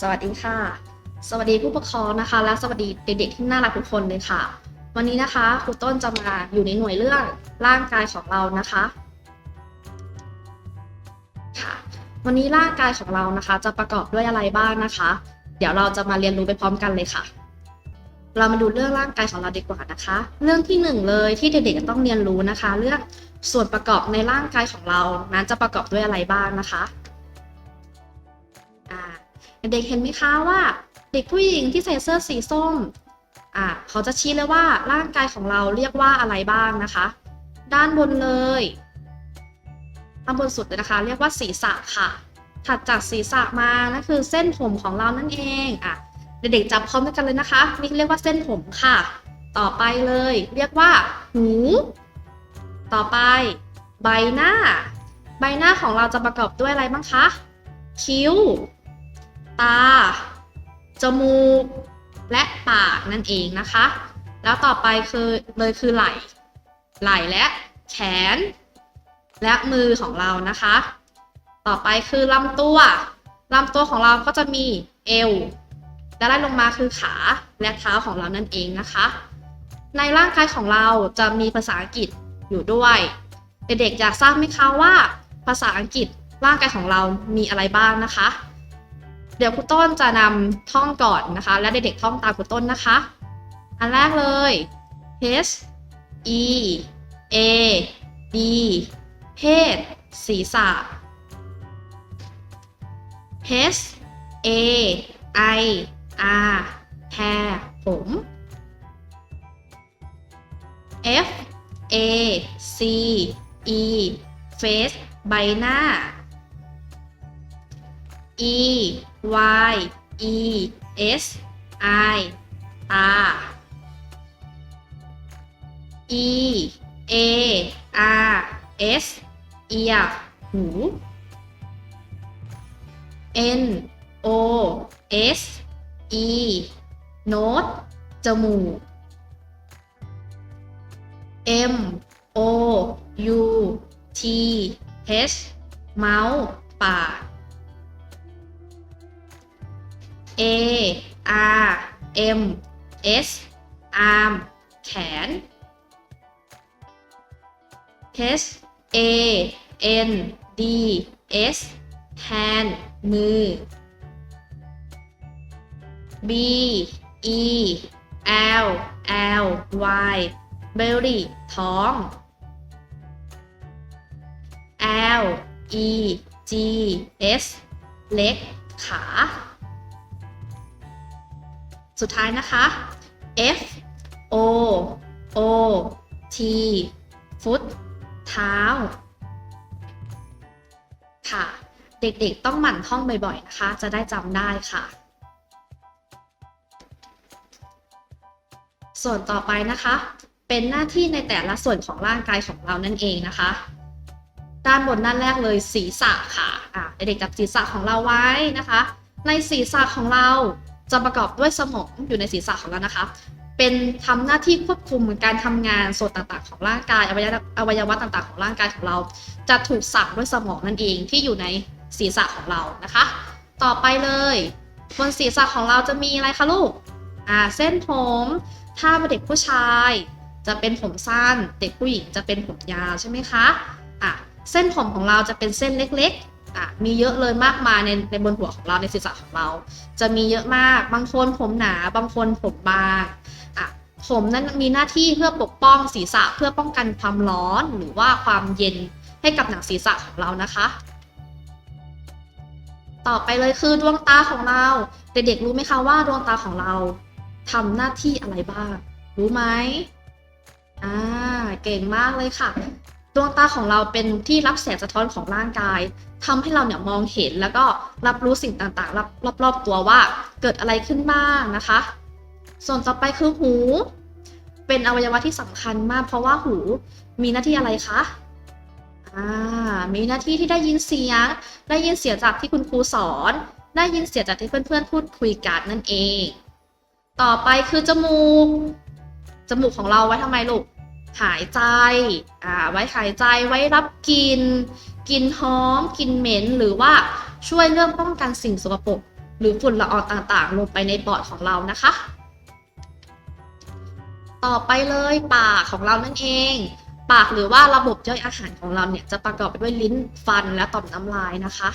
สวัสดีค่ะ สวัสดีผู้ปกครองนะคะ และสวัสดีเด็กๆที่น่ารักทุกคนเลยค่ะ วันนี้นะคะครูต้นจะมาอยู่ในหน่วยเรื่องร่างกายของเรานะคะค่ะ วันนี้ร่างกายของเรานะคะ จะประกอบด้วยอะไรบ้างนะคะ เดี๋ยวเราจะมาเรียนรู้ไปพร้อมกันเลยค่ะ เรามาดูเรื่องร่างกายของเราดีกว่านะคะ เรื่องที่หนึ่งเลยที่เด็กๆจะต้องเรียนรู้นะคะ เรื่องส่วนประกอบในร่างกายของเรานั้นจะประกอบด้วยอะไรบ้างนะคะ เด็กเห็นไหมคะว่า เด็กผู้หญิงที่ใส่เสื้อสีส้มอ่าเขาจะชี้เลยว่าร่างกายของเราเรียกว่าอะไรบ้างนะคะ ด้านบนเลยด้านบนสุดเลยนะคะ เรียกว่าศีรษะค่ะ ถัดจากศีรษะมานั่นคือเส้นผมของเรานั่นเองอะเด็กๆจับพร้อมกันเลยนะคะ นี่เรียกว่าเส้นผมค่ะ ต่อไปเลย เรียกว่า หู ต่อไป ใบหน้า ใบหน้าของเราจะประกอบด้วยอะไรบ้างคะ คิ้ว ตา จมูก และปากนั่นเองนะคะ แล้วต่อไปคือเลยคือไหล่ ไหล่และแขน และมือของเรานะคะ ต่อไปคือลำตัวลำตัวของเราก็จะมีเอว และไล่ลงมาคือขาและเท้าของเรานั่นเองนะคะ ในร่างกายของเราจะมีภาษาอังกฤษอยู่ด้วยเด็กๆอยากทราบไหมคะว่า ภาษาอังกฤษร่างกายของเรามีอะไรบ้างนะคะ เดี๋ยวครูต้นจะนำท่องก่อนนะคะ และเด็กๆท่องตามครูต้นนะคะ อันแรกเลย H E A D เพศศีรษะ H A I R แพรผม F A C E face ใบหน้า E Y E S I ตา E A R S เอียหู N O S E โน้ตจมูก M O U T H เมาส์ปาก A R M S อาร์มแขน H A N D S hand มือ B E L L Y belly ท้อง L E G S เล็ก ขา สุดท้ายนะคะ F O O T ฟุต เท้า ค่ะ เด็กๆต้องหมั่นท่องบ่อยๆ นะคะ จะได้จำได้ค่ะ ส่วนต่อไปนะคะ เป็นหน้าที่ในแต่ละส่วนของร่างกายของเรานั่นเองนะคะ ด้านบนด้านแรกเลยศีรษะค่ะะเด็กๆจับศีรษะของเราไว้นะคะ ในศีรษะของเรา จะประกอบด้วยสมองอยู่ในศีรษะของเรานะคะ เป็นทำหน้าที่ควบคุมการทำงานส่วนต่างๆ ของร่างกายอวัยวะอวัยวะต่างๆ ของร่างกายของเรา จะถูกสั่งด้วยสมองนั่นเองที่อยู่ในศีรษะของเรานะคะ ต่อไปเลยบนศีรษะของเราจะมีอะไรคะลูกอ่าเส้นผม ถ้าเป็นเด็กผู้ชาย จะเป็นผมสั้น เด็กผู้หญิงจะเป็นผมยาวใช่ไหมคะอะเส้นผมของเราจะเป็นเส้นเล็กๆ่ะมีเยอะเลยมากมายในในบนหัวของเราในศีรษะของเรา จะมีเยอะมาก บางคนผมหนา บางคนผมบางอะผมนั้นมีหน้าที่เพื่อปกป้องศีรษะเพื่อป้องกันความร้อนหรือว่าความเย็นให้กับหนังศีรษะของเรานะคะ ต่อไปเลยคือดวงตาของเรา เด็กๆรู้ไหมคะว่าดวงตาของเราทำหน้าที่อะไรบ้าง รู้ไหมอ่าเก่งมากเลยค่ะ ดวงตาของเราเป็นที่รับแสงสะท้อนของร่างกายทำให้เราเนี่ยมองเห็นแล้วก็รับรู้สิ่งต่างๆ รอบๆตัวว่าเกิดอะไรขึ้นบ้างนะคะ ส่วนต่อไปคือหู เป็นอวัยวะที่สำคัญมาก เพราะว่าหูมีหน้าที่อะไรคะมีหน้าที่ที่ได้ยินเสียง ได้ยินเสียงจากที่คุณครูสอน ได้ยินเสียงจากที่เพื่อนๆพูดคุยกันนั่นเอง ต่อไปคือจมูก จมูกของเราไว้ทำไมลูก หายใจอ่าไว้หายใจไว้รับกลิ่นกลิ่นหอมกลิ่นเหม็น หรือว่าช่วยเรื่องป้องกันสิ่งสกปรกหรือฝุ่นละอองต่างๆ ลงไปในปอดของเรานะคะ ต่อไปเลยปากของเรานั่นเอง ปากหรือว่าระบบย่อยอาหารของเราเนี่ยจะประกอบไปด้วยลิ้นฟันและต่อมน้ำลายนะคะ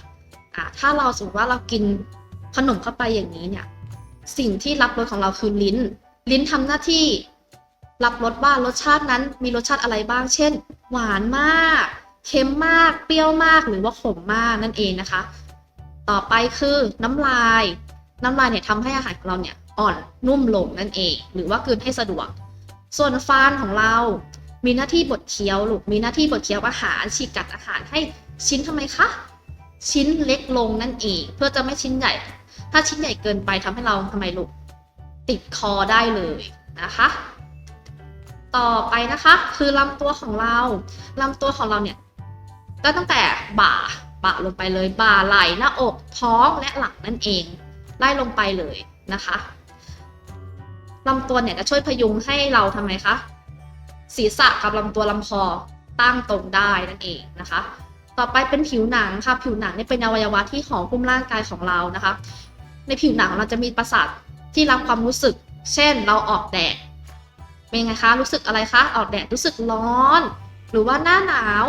อ่าถ้าเราสมมติว่าเรากินขนมเข้าไปอย่างนี้เนี่ยสิ่งที่รับรสของเราคือลิ้น ลิ้นทำหน้าที่ รับรสว่ารสชาตินั้นมีรสชาติอะไรบ้าง เช่น หวานมาก เค็มมาก เปรี้ยวมาก หรือว่าขมมากนั่นเองนะคะ ต่อไปคือน้ำลาย น้ำลายเนี่ยทำให้อาหารของเราเนี่ยอ่อนนุ่มลงนั่นเอง หรือว่ากืนให้สะดวก ส่วนฟันของเรา มีหน้าที่บดเคี้ยวลูกมีหน้าที่บดเคี้ยวอาหารฉีกกัดอาหารให้ชิ้นทำไมคะชิ้นเล็กลงนั่นเองเพื่อจะไม่ชิ้นใหญ่ ถ้าชิ้นใหญ่เกินไปทำให้เราทำไมลูกติดคอได้เลยนะคะ ต่อไปนะคะ คือลำตัวของเราลำตัวของเราเนี่ยก็ตั้งแต่บ่าบ่าลงไปเลยบ่าไหล่หน้าอกท้องและหลังนั่นเองไล่ลงไปเลยนะคะลำตัวเนี่ยจะช่วยพยุงให้เราทำไมคะศีรษะกับลำตัวลำคอตั้งตรงได้นั่นเองนะคะ ต่อไปเป็นผิวหนังค่ะ ผิวหนังเนี่ยเป็นอวัยวะที่ห่อหุ้มร่างกายของเรานะคะ ในผิวหนังเราจะมีประสาทที่รับความรู้สึก เช่น เราออกแดด เป็นไงคะ รู้สึกอะไรคะ ออกแดดรู้สึกร้อน หรือว่าหน้าหนาว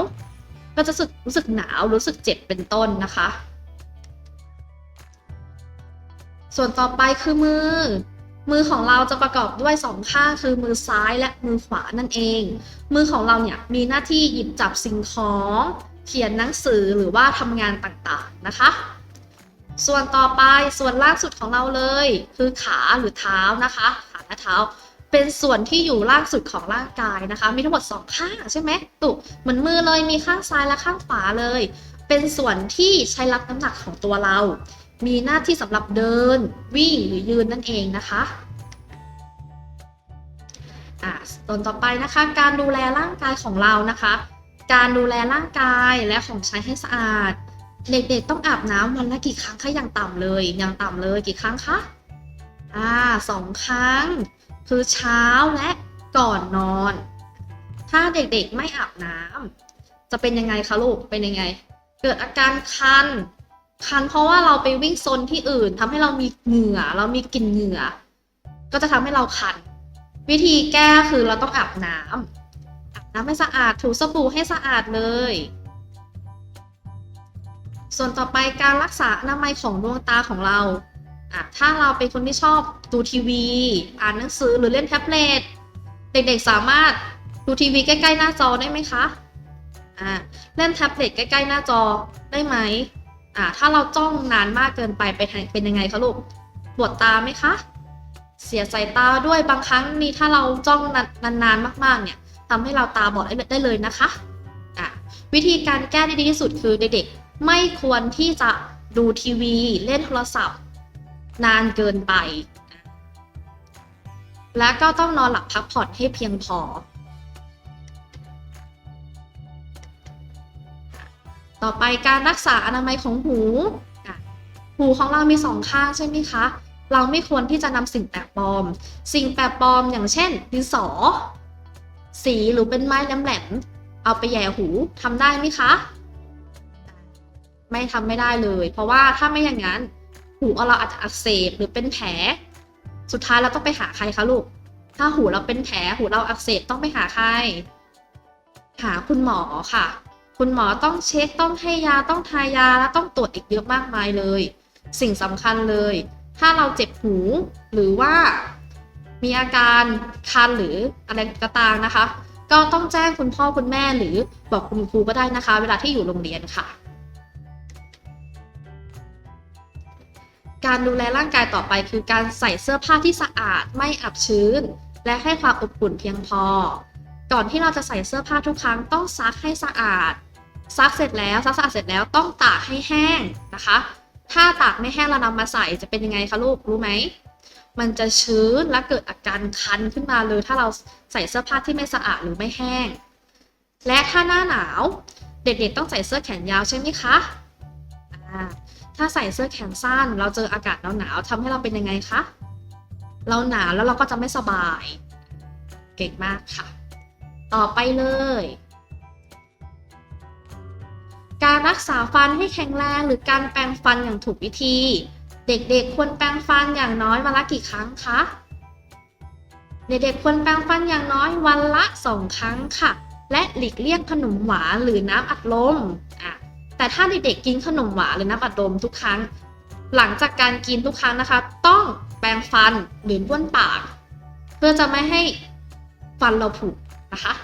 ก็จะรู้สึกรู้สึกหนาว รู้สึกเจ็บเป็นต้นนะคะ ส่วนต่อไปคือมือ มือของเราจะประกอบด้วยสองข้างคือมือซ้ายและมือขวานั่นเอง มือของเราเนี่ยมีหน้าที่หยิบจับสิ่งของ เขียนหนังสือหรือว่าทำงานต่างๆนะคะส่วนต่อไปส่วนล่างสุดของเราเลย คือขาหรือเท้านะคะ ขาและเท้า เป็นส่วนที่อยู่ล่างสุดของร่างกายนะคะ มีทั้งหมดสองข้างใช่ไหมตุเหมือนมือเลยมีข้างซ้ายและข้างขวาเลย เป็นส่วนที่ใช้รับน้ำหนักของตัวเรา มีหน้าที่สำหรับเดิน วิ่งหรือยืนนั่นเองนะคะอ่าตอนต่อไปนะคะ การดูแลร่างกายของเรานะคะ การดูแลร่างกายและของใช้ให้สะอาด เด็กๆต้องอาบน้ำวันละกี่ครั้งคะอย่างต่ำเลยอย่างต่ำเลยกี่ครั้งคะอ่าสองครั้ง คือเช้าและก่อนนอน ถ้าเด็กๆไม่อาบน้ำจะเป็นยังไงคะลูก เป็นยังไง เกิดอาการคัน คันเพราะว่าเราไปวิ่งซนที่อื่นทำให้เรามีเหงื่อ เรามีกลิ่นเหงื่อ ก็จะทำให้เราคัน วิธีแก้คือเราต้องอาบน้ำอาบน้ำให้สะอาด ถูสบู่ให้สะอาดเลย ส่วนต่อไปการรักษาอนามัยของดวงตาของเรา อะถ้าเราเป็นคนที่ชอบดูทีวี อ่านหนังสือหรือเล่นแท็บเล็ตเด็กๆสามารถดูทีวีใกล้ๆหน้าจอได้ไหมคะอ่าเล่นแท็บเล็ตใกล้ๆหน้าจอได้ไหมอ่าถ้าเราจ้องนานมากเกินไปไปเป็นยังไงคะลูกปวดตาไหมคะ เสียสายตาด้วยบางครั้งนี่ถ้าเราจ้องนานๆมากๆเนี่ยทำให้เราตาบอดได้เลยนะคะอะวิธีการแก้ที่ดีที่สุดคือเด็กๆไม่ควรที่จะดูทีวี เล่นโทรศัพท์ นานเกินไป และก็ต้องนอนหลับพักผ่อนให้เพียงพอ ต่อไปการรักษาอนามัยของหู หูของเรามีสองข้างใช่ไหมคะ เราไม่ควรที่จะนำสิ่งแปลกปลอม สิ่งแปลกปลอมอย่างเช่น ดินสอ สีหรือเป็นไม้แหลมๆเอาไปแย่หูทำได้ไหมคะ ไม่ทำไม่ได้เลย เพราะว่าถ้าไม่อย่างนั้น หูเราอาจจะอักเสบหรือเป็นแผล สุดท้ายเราต้องไปหาใครคะลูก ถ้าหูเราเป็นแผลหูเราอักเสบต้องไปหาใคร หาคุณหมอค่ะ คุณหมอต้องเช็คต้องให้ยาต้องทายาและต้องตรวจอีกเยอะมากมายเลย สิ่งสำคัญเลย ถ้าเราเจ็บหูหรือว่ามีอาการคันหรืออะไรก็ตามนะคะ ก็ต้องแจ้งคุณพ่อคุณแม่หรือบอกคุณครูก็ได้นะคะ เวลาที่อยู่โรงเรียนค่ะ การดูแลร่างกายต่อไปคือการใส่เสื้อผ้าที่สะอาดไม่อับชื้น และให้ความอบอุ่นเพียงพอ ก่อนที่เราจะใส่เสื้อผ้าทุกครั้งต้องซักให้สะอาด ซักเสร็จแล้วซักสะอาดเสร็จแล้วต้องตากให้แห้งนะคะ ถ้าตากไม่แห้งเรานำมาใส่จะเป็นยังไงคะลูกรู้ไหมมันจะชื้นและเกิดอาการคันขึ้นมาเลย ถ้าเราใส่เสื้อผ้าที่ไม่สะอาดหรือไม่แห้ง และถ้าหน้าหนาว เด็กๆต้องใส่เสื้อแขนยาวใช่ไหมคะ ถ้าใส่เสื้อแขนสั้น เราเจออากาศหนาวๆทำให้เราเป็นยังไงคะ เราหนาวแล้วเราก็จะไม่สบาย เก่งมากค่ะ ต่อไปเลย การรักษาฟันให้แข็งแรงหรือการแปรงฟันอย่างถูกวิธี เด็กๆ ควรแปรงฟันอย่างน้อยวันละกี่ครั้งคะ เด็กๆ ควรแปรงฟันอย่างน้อยวันละสองครั้งค่ะ และหลีกเลี่ยงขนมหวานหรือน้ำอัดลมอะ แต่ถ้าเด็กๆกินขนมหวานหรือน้ำอัดลมทุกครั้ง หลังจากการกินทุกครั้งนะคะ ต้องแปรงฟันหรือบ้วนปาก เพื่อจะไม่ให้ฟันเราผุนะคะ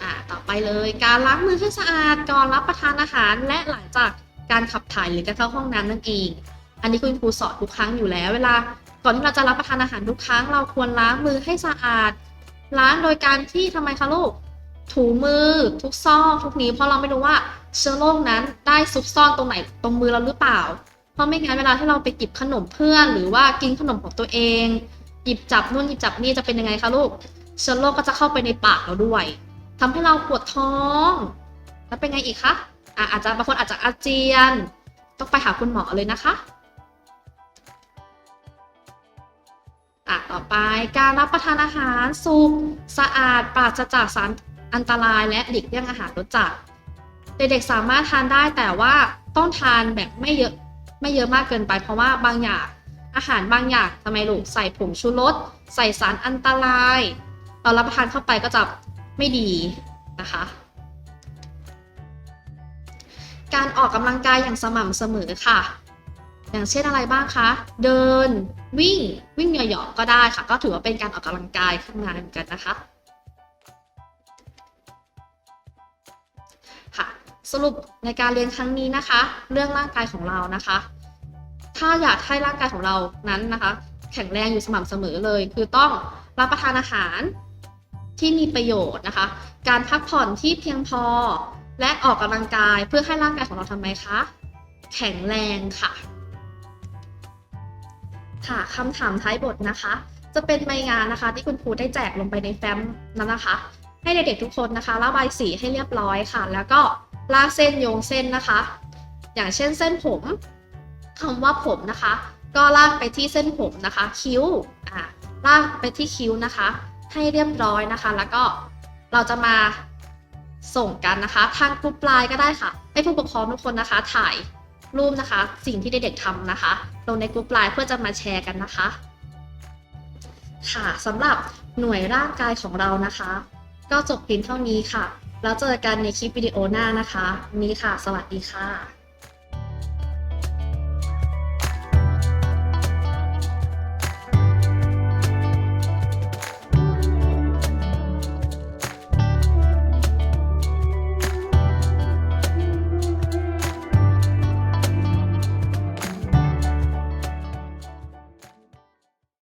อ่าต่อไปเลยการล้างมือให้สะอาดก่อนรับประทานอาหารและหลังจากการขับถ่ายหรือการเข้าห้องน้ำนั่นเอง อันนี้คุณครูสอนทุกครั้งอยู่แล้ว เวลาก่อนที่เราจะรับประทานอาหารทุกครั้ง เราควรล้างมือให้สะอาด ล้างโดยการที่ทำไมคะลูก ถูมือทุกซอกทุกนิ้วเพราะเราไม่รู้ว่าเชื้อโรคนั้นได้ซุกซ่อนตรงไหนตรงมือเราหรือเปล่า เพราะไม่งั้นเวลาที่เราไปหยิบขนมเพื่อน หรือว่ากินขนมของตัวเอง หยิบจับนู่นหยิบจับนี่จะเป็นยังไงคะลูกเชื้อโรคก็จะเข้าไปในปากเราด้วยทำให้เราปวดท้อง แล้วเป็นไงอีกคะอะอาจจะบางคนอาจจะอาเจียน ต้องไปหาคุณหมอเลยนะคะอะต่อไปการรับประทานอาหารสุกสะอาดปราศจากสาร อันตรายและหลีกเลี่ยงอาหารรสจัดเด็กๆสามารถทานได้แต่ว่าต้องทานแบบไม่เยอะไม่เยอะมากเกินไป เพราะว่าบางอย่างอาหารบางอย่างทำไมลูกใส่ผงชูรสใส่สารอันตรายเรารับประทานเข้าไปก็จะไม่ดีนะคะ การออกกำลังกายอย่างสม่ำเสมอค่ะ อย่างเช่นอะไรบ้างคะเดินวิ่งวิ่งเหยาะๆก็ได้ค่ะ ก็ถือว่าเป็นการออกกำลังกายข้างในเหมือนกันนะคะ สรุปในการเรียนครั้งนี้นะคะ เรื่องร่างกายของเรานะคะ ถ้าอยากให้ร่างกายของเรานั้นนะคะ แข็งแรงอยู่สม่ำเสมอเลย คือต้องรับประทานอาหารที่มีประโยชน์นะคะ การพักผ่อนที่เพียงพอและออกกำลังกายเพื่อให้ร่างกายของเราทำไมคะ แข็งแรงค่ะ ค่ะคำถามท้ายบทนะคะ จะเป็นใบงานนะคะ ที่คุณครูได้แจกลงไปในแฟ้มนั้นนะคะ ให้เด็กๆทุกคนนะคะระบายสีให้เรียบร้อยค่ะ แล้วก็ ลากเส้นโยงเส้นนะคะ อย่างเช่นเส้นผมคำว่าผมนะคะ ก็ลากไปที่เส้นผมนะคะ คิ้วอ่าลากไปที่คิ้วนะคะ ให้เรียบร้อยนะคะ แล้วก็เราจะมาส่งกันนะคะ ทางกรุ๊ปไลน์ก็ได้ค่ะ ให้ผู้ปกครองทุกคนนะคะ ถ่ายรูปนะคะ สิ่งที่เด็กๆทำนะคะ ลงในกรุ๊ปไลน์เพื่อจะมาแชร์กันนะคะ ค่ะสำหรับหน่วยร่างกายของเรานะคะ ก็จบเพียงเท่านี้ค่ะ แล้วเจอกันในคลิปวิดีโอหน้านะคะ นี้ค่ะ สวัสดีค่ะ